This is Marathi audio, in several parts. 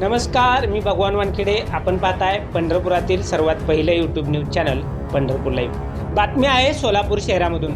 नमस्कार मी भगवान वानखेडे. आपण पाहताय पंढरपुरातील सर्वात पहिलं YouTube news channel Pandharpur live बातमी आहे सोलापूर शहरामधून.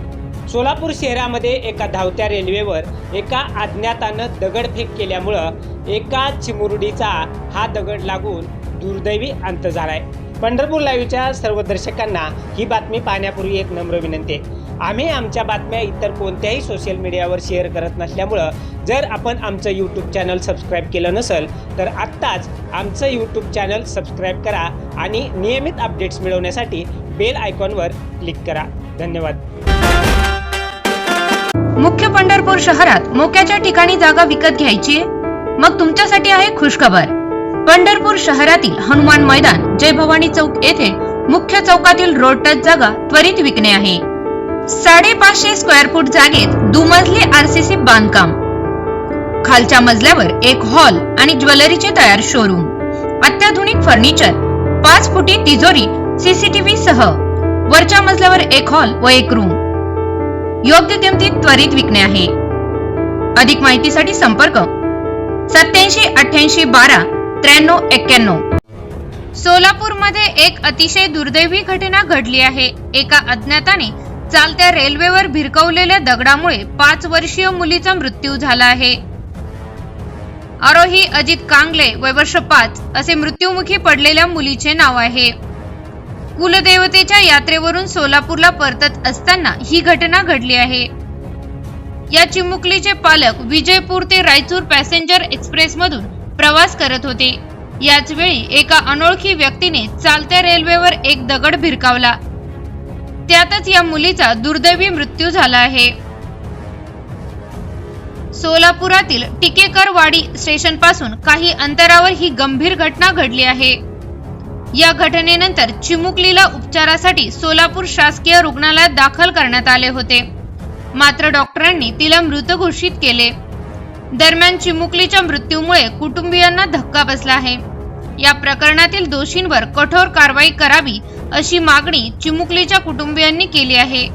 सोलापूर शहरामध्ये एका धावत्या रेल्वेवर एका अज्ञातानं दगडफेक केल्यामुळं एका चिमुरडीचा हा दगड लागून दुर्दैवी अंत झालाय. पंढरपूर लाईव्हच्या सर्व दर्शकांना ही बातमी पाहण्यापूर्वी एक नम्र विनंती आहे. आम्ही आमच्या बातम्या इतर कोणत्याही सोशल मीडियावर शेअर करत नसल्यामुळं जर आपण आमचं यूट्यूब चॅनल सबस्क्राईब केलं नसेल तर आत्ताच आमचं यूट्यूब चॅनल सबस्क्राईब करा आणि नियमित अपडेट्स मिळवण्यासाठी बेल आयकॉनवर क्लिक करा. धन्यवाद. मुख्य पंढरपूर शहरात मोक्याच्या ठिकाणी जागा विकत घ्यायची मग तुमच्यासाठी आहे खुशखबर. पंढरपूर शहरातील हनुमान मैदान जय भवानी चौक येथे मुख्य चौकातील रोड टच जागा त्वरित विकणे आहे. साडेपाचशे स्क्वेअर फूट जागेत दुमजली आरसीसी बांधकाम. खालच्या मजल्यावर एक हॉल आणि ज्वेलरीचे तयार शोरूम अत्याधुनिक फर्निचर पाच फुटी तिजोरी सीसीटीव्ही सह. वरच्या मजल्यावर एक हॉल व एक रूम योग्य किमतीत त्वरित विकणे आहे. अधिक माहितीसाठी संपर्क सत्याऐंशी अठ्याऐंशी बारा त्र्याण्णव एक्क्याण्णव. सोलापूरमध्ये एक अतिशय दुर्दैवी घटना घडली आहे. एका अज्ञाताने चालत्या रेल्वेवर भिरकवलेल्या दगडामुळे पाच वर्षीय मुलीचा मृत्यू झाला आहे. आरोही अजित कांगले वय वर्ष पाच असे मृत्युमुखी पडलेल्या मुलीचे नाव आहे. कुलदेवतेच्या यात्रेवरून सोलापूरला परतत असताना ही घटना घडली आहे. या चिमुकलीचे पालक विजयपूर ते रायचूर पॅसेंजर एक्सप्रेस मधून प्रवास करत होते. याच वेळी एका अनोळखी व्यक्तीने चालत्या रेल्वेवर एक दगड भिरकावला. त्यातच या मुलीचा दुर्दैवी मृत्यू झाला आहे. सोलापुरातील टिकेकरवाडी स्टेशनपासून काही अंतरावर ही गंभीर घटना घडली आहे. या घटनेनंतर चिमुकलीला उपचारासाठी सोलापूर शासकीय रुग्णालयात दाखल करण्यात आले होते. मात्र डॉक्टरांनी तिला मृत घोषित केले. दरम्यान चिमुकलीच्या मृत्यूमुळे कुटुंबियांना धक्का बसला आहे. या प्रकरणातील दोषींवर कठोर कारवाई करावी अशी मागणी चिमुकलीच्या कुटुंबियांनी केली आहे.